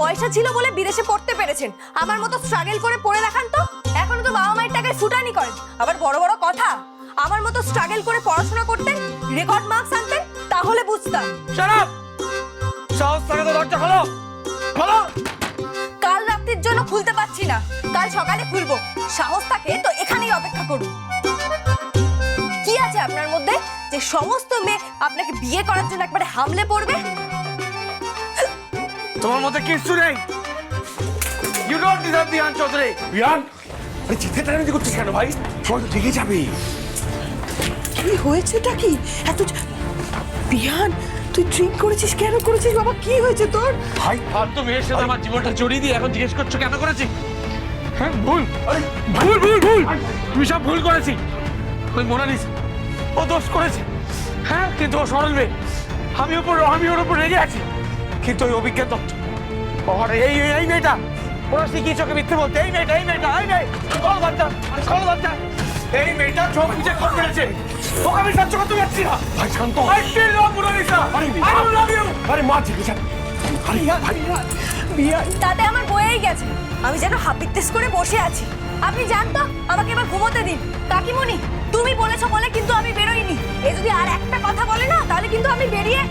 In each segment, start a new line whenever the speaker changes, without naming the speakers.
পয়সা ছিল বলে বিদেশে পড়তে পেরেছেন। আমার মতো স্ট্রাগল করে পড়ে দেখান তো। এখনও তো বাবা মায়ের টাকায় ফুটানি করেন। আবার বড় বড় কথা আমার মতো স্ট্রাগল করে পড়াশোনা করতেন রেকর্ড মার্কস আনতেন তাহলে বুঝতাম।
শারাপ সাহস থাকে তো দরজা খোলো! খোলো!
কাল রাত্রির জন্য খুলতে পারছি না। কাল সকালে খুলবো। সাহস থাকে তো এখানেই অপেক্ষা করুন। কি আছে আপনার মধ্যে? যে সমস্ত মেয়ে আপনাকে বিয়ে করার জন্য একবারে হামলে পড়বে?
তোমার মধ্যে কিচ্ছু নেই। You don't deserve Dihan Chowdhury
বিয়ান আরে চিৎকার টানাটানি করছিস কেন ভাই? সবাই তো দেখে যাবে।
কি হয়েছেটা কি? এত বিহান তুই ড্রিঙ্ক করেছিস কেন করেছিস? বাবা কি হয়েছে তোর?
ভাই
ফালতু মেয়ের সাথে আমার জীবনটা জড়িয়ে দিয়ে এখন জিজ্ঞেস করছ কেন করেছি? হ্যাঁ ভুল। আরে ভুল ভুল ভুল। তুমি সব ভুল করেছি। ওই মোনালিস ও দোষ করেছে। হ্যাঁ কিন্তু ও সরল মেয়ে। আমি ওপর আমি ওর ওপর রেগে আছি। কিন্তু ওই অভিজ্ঞান দত্ত। ওর এই এই- এই মেয়েটা। ওরা শিখিয়েছে ওকে মিথ্যে বলতে এই মেয়েটা এই মেয়েটা এই মেয়ে। কল বাচ্চা কল বাচ্চা। এই মেয়েটা চোখ বুঝে কল মেরেছে ওকে আমি সহ্য করতে পারছি না।
ভাই Shanto.
I still love Mona Lisa
আরে
I don't love you
আরে মা জেগে যান আরে ভাই।
বিহান
তাতে আমার বয়েই গেছে। আমি যেন হাপিত্তেস করে বসে আছি। আপনি জান তো আমাকে এবার ঘুমোতে দিন। কাকিমণি তুমি বলেছ বলে কিন্তু আমি বেরোইনি। এ যদি আর একটা কথা বলে না তাহলে কিন্তু আমি বেরিয়ে।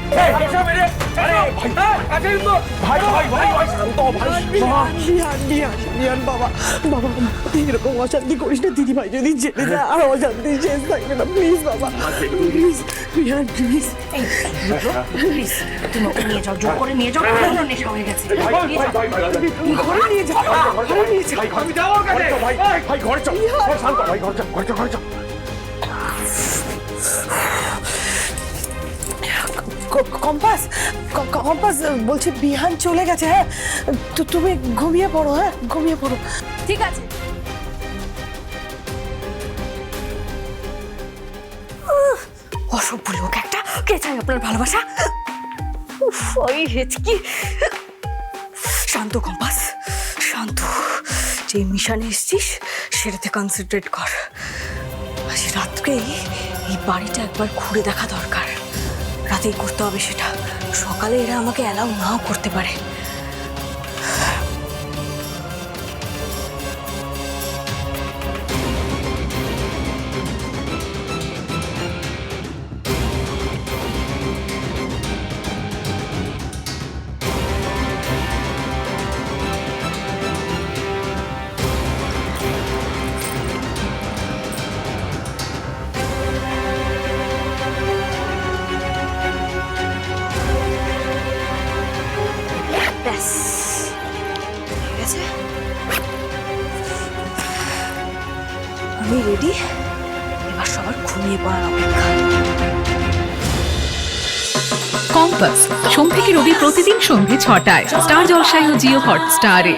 বাবা বাবা এরকম অশান্তি করিস না দিদি ভাই যদি জেনে যায় আর অশান্তি শেষ থাকবে না প্লিজ বাবা প্লিজ বিহান প্লিজ
প্লিজ তুমি ওকে নিয়ে যাও জোর করে নিয়ে যাও পুরো নেশা হয়ে গেছে
ঘরে নিয়ে যা ঘরে নিয়ে যা
আমি যাব
ভাই ভাই ঘরে চল। শান্ত ভাই ঘরে চল। ঘরে চল ঘরে চল।
কম্পাস কম্পাস বলছি বিহান চলে গেছে হ্যাঁ? তো তুমি ঘুমিয়ে পড়ো হ্যাঁ? ঘুমিয়ে পড়ো।
ঠিক আছে। অসভ্য লোক একটা। কে চাই আপনার ভালোবাসা? ওই হেচকি। শান্ত কম্পাস শান্ত। যে মিশনে এসছিস সেটাতে কনসেন্ট্রেট কর। আজ রাত্রেই এই বাড়িটা একবার ঘুরে দেখা দরকার। রাতেই করতে হবে সেটা। সকালে এরা আমাকে অ্যালাউ নাও করতে পারে। আমি রেডি এবার সবার ঘুমিয়ে পড়ার অপেক্ষা।
কম্পাস সোম থেকে রবি প্রতিদিন সন্ধ্যে ছটায়। স্টার জলসায় ও জিও হটস্টারে।